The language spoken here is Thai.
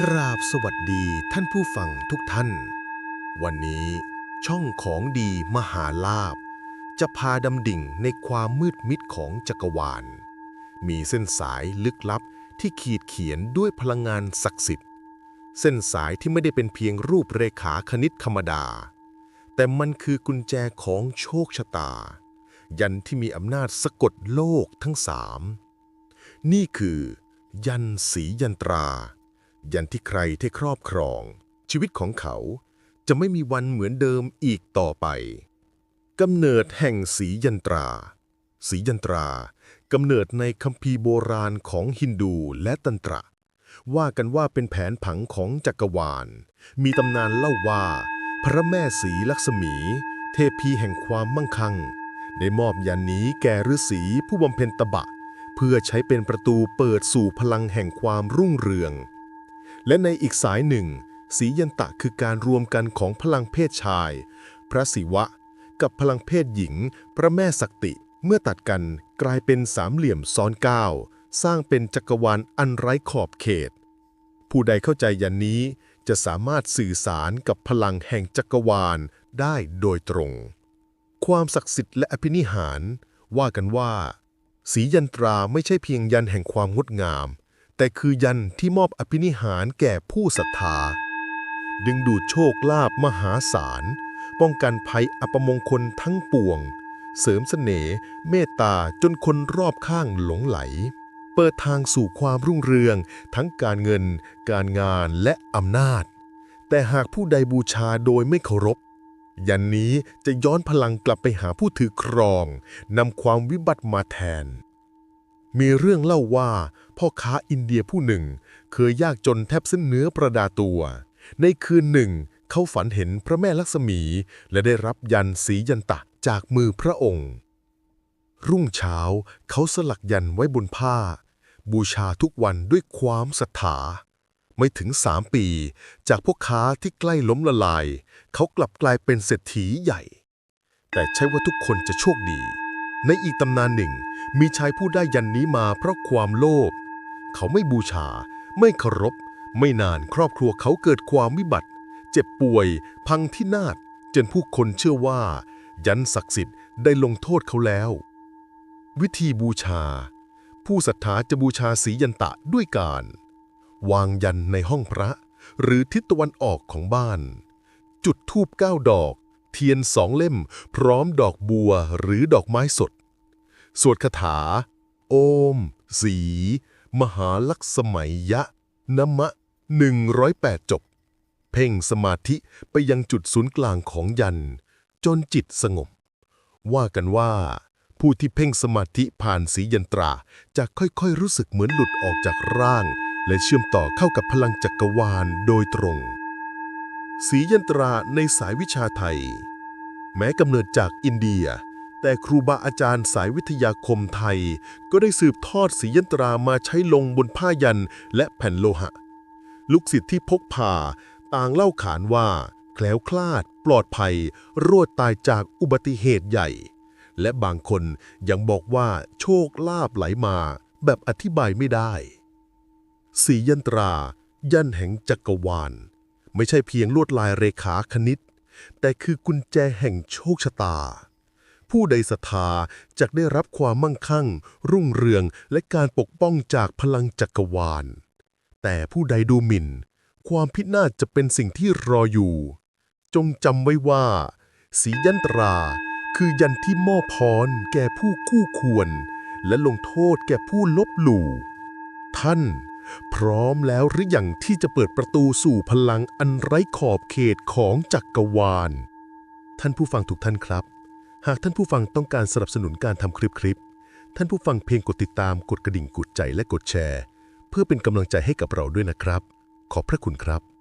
กราบสวัสดีท่านผู้ฟังทุกท่าน วันนี้ช่องของดีมหาลาบ จะพาดำดิ่งในความมืดมิดของจักรวาล มีเส้นสายลึกลับที่ขีดเขียนด้วยพลังงานศักดิ์สิทธิ์ เส้นสายที่ไม่ได้เป็นเพียงรูปเรขาคณิตธรรมดา แต่มันคือกุญแจของโชคชะตา ยันที่มีอำนาจสะกดโลกทั้งสาม นี่คือ ยันสียันตรา ยันที่ใครที่ครอบครอง ชีวิตของเขาจะไม่มีวันเหมือนเดิมอีกต่อไปกำเนิดแห่งสียันตรา สียันตรากำเนิดในคัมภีร์โบราณของฮินดูและตันตระ ว่ากันว่าเป็นแผนผังของจักรวาล มีตำนานเล่าว่า พระแม่สีลักษมี เทพีแห่งความมั่งคั่ง ได้มอบยันนี้แก่ฤาษีผู้บำเพ็ญตบะ เพื่อใช้เป็นประตูเปิดสู่พลังแห่งความรุ่งเรือง และในอีกสายหนึ่ง สียันตะคือการรวมกันของพลังเพศชาย พระศิวะ กับพลังเพศหญิง พระแม่สักติ เมื่อตัดกันกลายเป็นสามเหลี่ยมซ้อนเก้าสร้างเป็นจักรวาลอันไร้ขอบเขต ผู้ใดเข้าใจยันนี้จะสามารถสื่อสารกับพลังแห่งจักรวาลได้โดยตรง ความศักดิ์สิทธิ์และอภินิหาร ว่ากันว่า สียันตราไม่ใช่เพียงยันแห่งความงดงาม แต่คือยันที่มอบอภินิหารแก่ผู้ศรัทธา ดึงดูดโชคลาภมหาศาล ป้องกันภัยอัปมงคลทั้งปวง เสริมเสน่ห์เมตตาจนคนรอบข้างหลงไหล เปิดทางสู่ความรุ่งเรือง ทั้งการเงิน การงานและอำนาจ แต่หากผู้ใดบูชาโดยไม่เคารพ ยันนี้จะย้อนพลังกลับไปหาผู้ถือครองนำความวิบัติมาแทน มีเรื่องเล่าว่า พ่อค้าอินเดียผู้หนึ่ง เคยยากจนแทบสิ้นเนื้อประดาตัว ในคืนหนึ่ง เขาฝันเห็นพระแม่ลักษมี และได้รับยันสียันตะจากมือพระองค์ รุ่งเช้าเขาสลักยันไว้บนผ้า บูชาทุกวันด้วยความศรัทธาไม่ถึงสามปี จากพวกค้าที่ใกล้ล้มละลาย เขากลับกลายเป็นเศรษฐีใหญ่ แต่ใช่ว่าทุกคนจะโชคดี ในอีกตำนานหนึ่ง มีชายผู้ได้ยันนี้มาเพราะความโลภ เขาไม่บูชา ไม่เคารพ ไม่นานครอบครัวเขาเกิดความวิบัติ เจ็บป่วย พังที่นาศจนผู้คนเชื่อว่า ยันศักดิ์สิทธิ์ได้ลงโทษเขาแล้ว วิธีบูชา ผู้ศรัทธาจะบูชาสียันตะด้วยการ วางยันในห้องพระ หรือทิศตะวันออกของบ้าน จุดธูปเก้าดอก เทียนสองเล่ม พร้อมดอกบัวหรือดอกไม้สด สวดคาถา โอม สี มหาลักษมัยยะนมะ108จบ เพ่งสมาธิไปยังจุดศูนย์กลางของยัน จนจิตสงบ ว่ากันว่า ผู้ที่เพ่งสมาธิผ่านสียันตราจะค่อยๆรู้สึกเหมือนหลุดออกจากร่าง และเชื่อมต่อเข้ากับพลังจักรวาลโดยตรง สียันตราในสายวิชาไทย แม้กำเนิดจากอินเดีย แต่ครูบาอาจารย์สายวิทยาคมไทย ก็ได้สืบทอดสียันตรามาใช้ลงบนผ้ายันและแผ่นโลหะ ลูกศิษย์ที่พกพาต่างเล่าขานว่า แคล้วคลาด ปลอดภัย รอดตายจากอุบัติเหตุใหญ่ และบางคนยังบอกว่าโชคลาภไหลมาแบบอธิบายไม่ได้สียันตรา ยันแห่งจักรวาล ไม่ใช่เพียงลวดลายเรขาคณิต แต่คือกุญแจแห่งโชคชะตา ผู้ใดศรัทธาจะได้รับความมั่งคั่ง รุ่งเรืองและการปกป้องจากพลังจักรวาล แต่ผู้ใดดูหมิ่น ความพินาศจะเป็นสิ่งที่รออยู่ จงจำไว้ว่า สียันตรา คือยันที่มอบพรแก่ผู้คู่ควร และลงโทษแก่ผู้ลบหลู่ท่าน พร้อมแล้วหรือยังที่จะเปิดประตูสู่พลังอันไร้ขอบเขตของจักรวาล ท่านผู้ฟังทุกท่านครับ หากท่านผู้ฟังต้องการสนับสนุนการทำคลิปคลิป ท่านผู้ฟังเพียงกดติดตามกดกระดิ่งกดใจและกดแชร์ เพื่อเป็นกำลังใจให้กับเราด้วยนะครับ ขอบพระคุณครับ